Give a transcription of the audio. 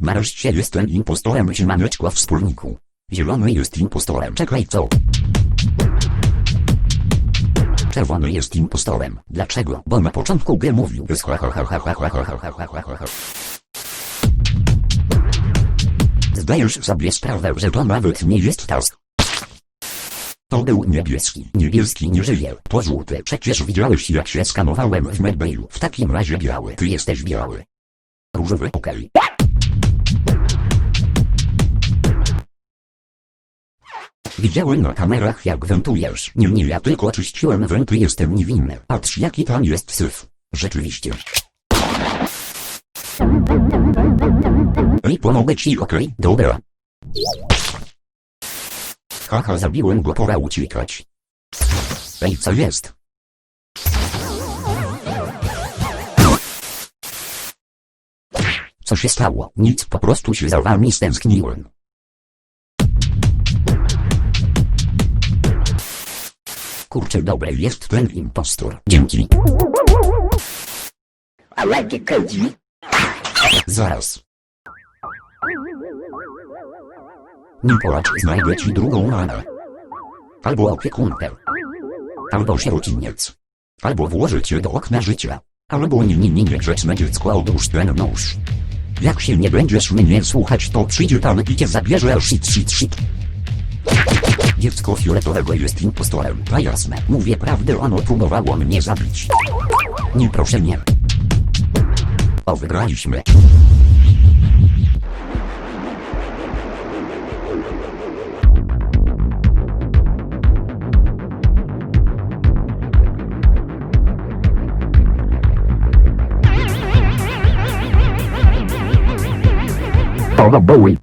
Nareszcie jestem impostorem siemaneczko wspólniku. Zielony jest impostorem. Czekaj co? Czerwony jest impostorem. Dlaczego? Bo na początku gry mówił. Zdajesz sobie sprawę, że to nawet nie jest task. To był niebieski. Niebieski nie żyje. To żółty. Przecież widziałeś jak się skanowałem w medbailu. W takim razie biały. Ty jesteś biały. Różowy okej. Widziałem na kamerach jak wentujesz. Nie, nie, ja tylko czyściłem wenty, jestem niewinny. Patrz jaki tam jest syf. Rzeczywiście. I pomogę ci, okej? Dobra. Haha, zabiłem go, pora uciekać. Ej, co jest? Co się stało? Nic, po prostu się za wami stęskniłem. Kurczę, dobre jest ten impostor. Dzięki. I like it cozy. Zaraz. Nim poracz znajdę ci drugą ranę. Albo opiekunkę. Albo sierociniec. Albo włożę cię do okna życia. Albo nie, nie, nie, niegrzeczne dziecko, odłóż ten nóż. Jak się nie będziesz mnie słuchać, to przyjdzie pan i cię zabierze shit, shit, shit. Dziecko fioletowego jest impostorem, to jasne. Mówię prawdę, ono próbowało mnie zabić. Nie proszę nie. O, wygraliśmy. Baba Bowie.